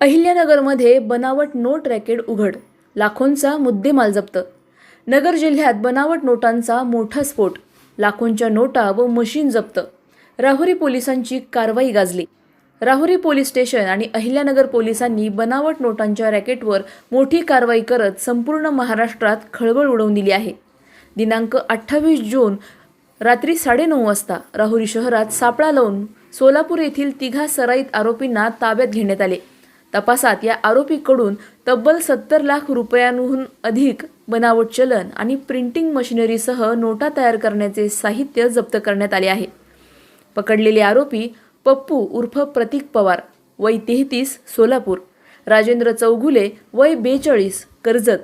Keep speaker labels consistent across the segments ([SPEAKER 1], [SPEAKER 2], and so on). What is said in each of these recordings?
[SPEAKER 1] अहिल्यानगरमध्ये बनावट note racket उघड. लाखोंचा मुद्देमाल जप्त. नगर जिल्ह्यात बनावट नोटांचा मोठा स्फोट. लाखोंच्या नोटा व मशीन जप्त. राहुरी पोलिसांची कारवाई गाजली. राहुरी पोलीस स्टेशन आणि अहिल्यानगर पोलिसांनी बनावट नोटांच्या रॅकेटवर मोठी कारवाई करत संपूर्ण महाराष्ट्रात खळबळ उडवून दिली आहे. दिनांक अठ्ठावीस जून रात्री साडेनऊ वाजता राहुरी शहरात सापळा लावून सोलापूर येथील तिघा सराईत आरोपींना ताब्यात घेण्यात आले. तपासात या आरोपीकडून तब्बल सत्तर लाख रुपयांहून अधिक बनावट चलन आणि प्रिंटिंग मशिनरीसह नोटा तयार करण्याचे साहित्य जप्त करण्यात आले आहे. पकडलेले आरोपी पप्पू उर्फ प्रतीक पवार वय तेहतीस सोलापूर. राजेंद्र चौघुले वय बेचाळीस कर्जत.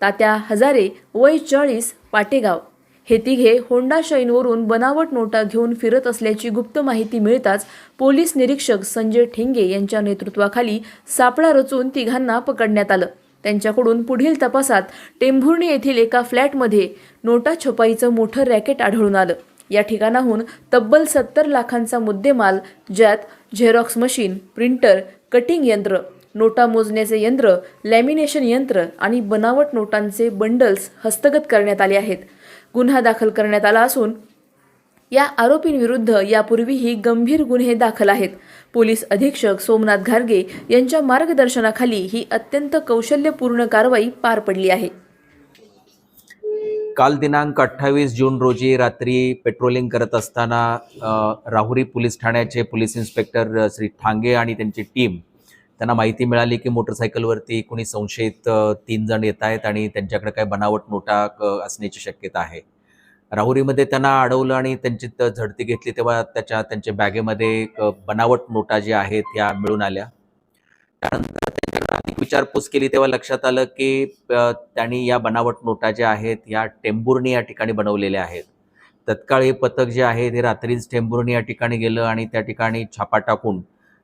[SPEAKER 1] तात्या हजारे वय चाळीस पाटेगाव. हे तिघे होंडा शाईनवरून बनावट नोटा घेऊन फिरत असल्याची गुप्त माहिती मिळताच पोलीस निरीक्षक संजय ठेंगे यांच्या नेतृत्वाखाली सापळा रचून तिघांना पकडण्यात आलं. त्यांच्याकडून पुढील तपासात टेंभुर्णी येथील एका फ्लॅटमध्ये नोटा छपाईचं मोठं रॅकेट आढळून आलं. या ठिकाणाहून तब्बल सत्तर लाखांचा मुद्देमाल ज्यात झेरॉक्स मशीन प्रिंटर कटिंग यंत्र नोटा मोजण्याचे यंत्र लॅमिनेशन यंत्र आणि बनावट नोटांचे बंडल्स हस्तगत करण्यात आले आहेत. गुन्हा दाखल करण्यात आला असून या आरोपींविरुद्ध यापूर्वीही गंभीर गुन्हे दाखल आहेत. पोलीस अधीक्षक सोमनाथ घारगे यांच्या मार्गदर्शनाखाली ही अत्यंत कौशल्यपूर्ण कारवाई पार पडली आहे.
[SPEAKER 2] काल दिनांक अठ्ठावीस जून रोजी रात्री पेट्रोलिंग करत असताना राहुरी पोलीस ठाण्याचे पोलीस इन्स्पेक्टर श्री ठांगे आणि त्यांची टीम त्यांना माहिती मिळाली की मोटरसायकलवरती कुणी संशयित तीन जण येत आहेत आणि त्यांच्याकडे काय बनावट नोटा असण्याची शक्यता आहे. राहुरीमध्ये त्यांना अडवलं आणि त्यांची झडती घेतली तेव्हा त्याच्या त्यांच्या बॅगेमध्ये बनावट नोटा ज्या आहेत त्या मिळून आल्या. त्यानंतर त्यांच्याकडे अधिक विचारपूस केली तेव्हा लक्षात आलं की त्यांनी या बनावट नोटा ज्या आहेत या टेंभुर्णी या ठिकाणी बनवलेल्या आहेत. तत्काळ हे पथक जे आहे ते रात्रीच टेंभुर्णी या ठिकाणी गेलं आणि त्या ठिकाणी छापा टाकून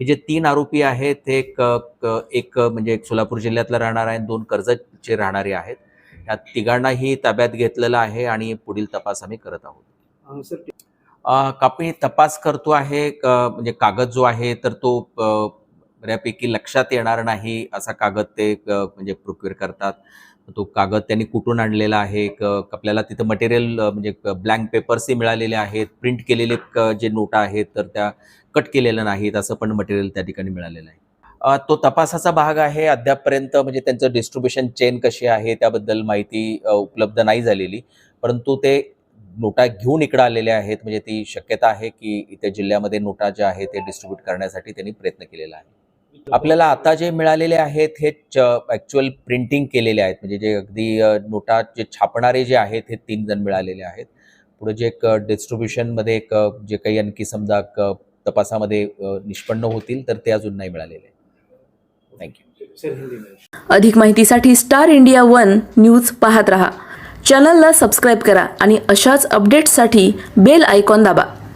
[SPEAKER 2] हे जे तीन आरोपी आहेत ते एक एक म्हणजे एक सोलापूर जिल्ह्यातला राहणार आहे दोन कर्जतचे राहणारे आहेत. या तिघांनाही ताब्यात घेतलेलं आहे आणि पुढील तपास आम्ही करत आहोत. कापणी तपास करतो आहे क- म्हणजे कागद जो आहे तर तो बऱ्यापैकी लक्षात येणार नाही असा कागद ते म्हणजे प्रोक्युअर करतात. तो कागद त्यांनी कुठून आणलेला आहे आपल्याला तिथं मटेरियल म्हणजे ब्लँक पेपर्सही मिळालेले आहेत प्रिंट केलेले जे नोटा आहेत तर त्या कट केलेलं नाहीत असं पण मटेरियल त्या ठिकाणी मिळालेलं आहे. तो तपासाचा भाग आहे अद्यापपर्यंत म्हणजे त्यांचं डिस्ट्रीब्युशन चेन कशी आहे त्याबद्दल माहिती उपलब्ध नाही झालेली. परंतु ते नोटा घेऊन इकडे आलेले आहेत म्हणजे ती शक्यता आहे की इथे जिल्ह्यामध्ये नोटा ज्या आहेत ते डिस्ट्रीब्यूट करण्यासाठी त्यांनी प्रयत्न केलेला आहे. आपल्याला आता जे मिळालेले आहेत हे ॲक्च्युअल प्रिंटिंग केलेले आहेत. म्हणजे जे अगदी नोटा जे छापणारे जे आहेत हे तीन जण मिळालेले आहेत. पुढे जे एक डिस्ट्रीब्युशनमध्ये एक जे काही आणखी समजा तपासामध्ये निष्पन्न होतील तर ते अजून नाही मिळालेले थँक्यू
[SPEAKER 3] सर हिंदी में
[SPEAKER 1] अधिक माहितीसाठी स्टार इंडिया वन न्यूज पाहत रहा. चॅनलला सबस्क्राईब करा आणि अशाच अपडेट्ससाठी बेल आयकॉन दाबा.